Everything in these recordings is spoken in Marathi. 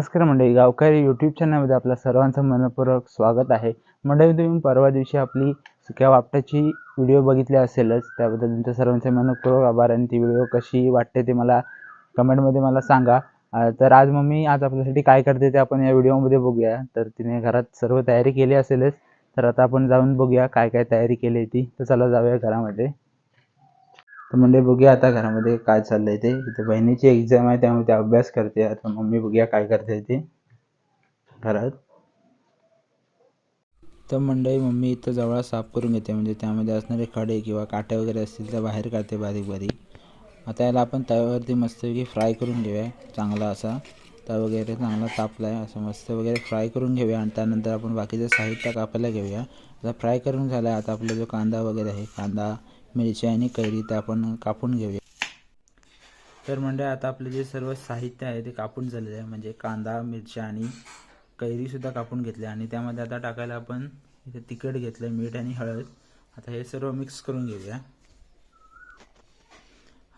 नमस्कार मंडळी गावकरी यूट्यूब चॅनलमध्ये आपल्या सर्वांचं मनपूर्वक स्वागत आहे. मंडळी तुम्ही परवा दिवशी आपली सुक्या वापटाची व्हिडिओ बघितली असेलच. त्याबद्दल तुमच्या सर्वांचे मनपूर्वक आभार आणि ती व्हिडिओ कशी वाटते ते मला कमेंटमध्ये मला सांगा. तर आज मम्मी आज आपल्यासाठी काय करते ते आपण या व्हिडिओमध्ये बघूया. तर तिने घरात सर्व तयारी केली असेलच. तर आता आपण जाऊन बघूया काय काय तयारी केली ती. तर चला जाऊया घरामध्ये. तर म्हणजे बघूया आता घरामध्ये काय चाललंय ते. इथे बहिणीची एक्झाम आहे त्यामुळे ते अभ्यास करते. आता मम्मी बघूया काय करते ते घरात. तर मंडळी मम्मी इथं जवळ साफ करून घेते. म्हणजे त्यामध्ये असणारे खडे किंवा काटे वगैरे असतील तर बाहेर काढते बारीक बारीक. आता याला आपण तव्यावरती मस्तपैकी फ्राय करून घेऊया. चांगला असा तवा वगैरे चांगला तापला आहे असं मस्त वगैरे फ्राय करून घेऊया. आणि त्यानंतर आपण बाकीचं साहित्य कापायला घेऊया. आता फ्राय करून झाला आहे आता आपला जो कांदा वगैरे आहे कांदा मिरची आणि कैरी ते आपण कापून घेऊया. तर म्हणजे आता आपले जे सर्व साहित्य आहे ते कापून झालेलं आहे. म्हणजे कांदा मिरच्या आणि कैरीसुद्धा कापून घेतले आणि त्यामध्ये आता टाकायला आपण इथे तिखट घेतलं मीठ आणि हळद. आता हे सर्व मिक्स करून घेऊया.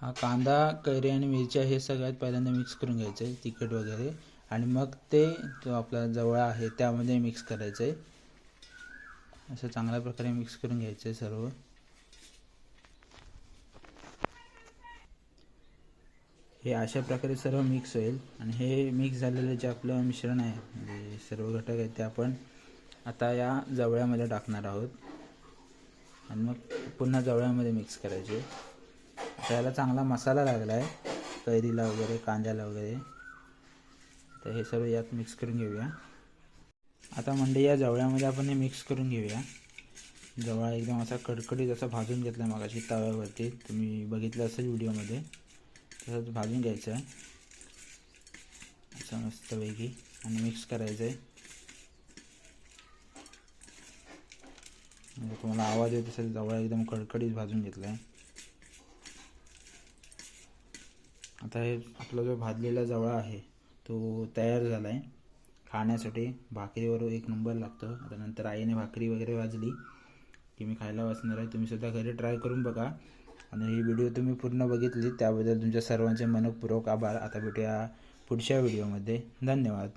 हा कांदा कैरी आणि मिरच्या हे सगळ्यात पहिल्यांदा मिक्स करून घ्यायचं आहे तिखट वगैरे. आणि मग ते जो आपला जवळा आहे त्यामध्ये मिक्स करायचं आहे असं चांगल्या प्रकारे मिक्स करून घ्यायचं आहे सर्व. हे अशा प्रकारे सर्व मिक्स होईल. आणि हे मिक्स झालेलं जे आपलं मिश्रण आहे म्हणजे सर्व घटक आहेत ते आपण आता या जवळ्यामध्ये टाकणार आहोत. आणि मग पुन्हा जवळ्यामध्ये मिक्स करायचे. आता याला चांगला मसाला लागला आहे. कैरीला वगैरे कांद्याला वगैरे. तर हे सर्व यात मिक्स करून घेऊया. आता म्हणजे या जवळ्यामध्ये आपण हे मिक्स करून घेऊया. जवळा एकदम असा कडकडीत असा भाजून घेतला मागाशी तव्यावरती. तुम्ही बघितलं असेल व्हिडिओमध्ये तसंच भाजून घ्यायचं. आहे असं मस्तपैकी. आणि मिक्स करायचं आहे म्हणजे तुम्हाला आवाज येत असेल जवळ एकदम कडकडीत भाजून घेतला आहे आता हे आपला जो भाजलेला जवळा आहे तो तयार झाला आहे खाण्यासाठी भाकरीवर एक नंबर लागतो. आता नंतर आईने भाकरी वगैरे भाजली की मी खायला वाचणार आहे. तुम्हीसुद्धा घरी ट्राय करून बघा. आणि ही व्हिडिओ तुम्ही पूर्ण बघितली त्याबद्दल तुमच्या सर्वांचे मनपूर्वक आभार. आता भेटूया पुढच्या व्हिडिओमध्ये धन्यवाद.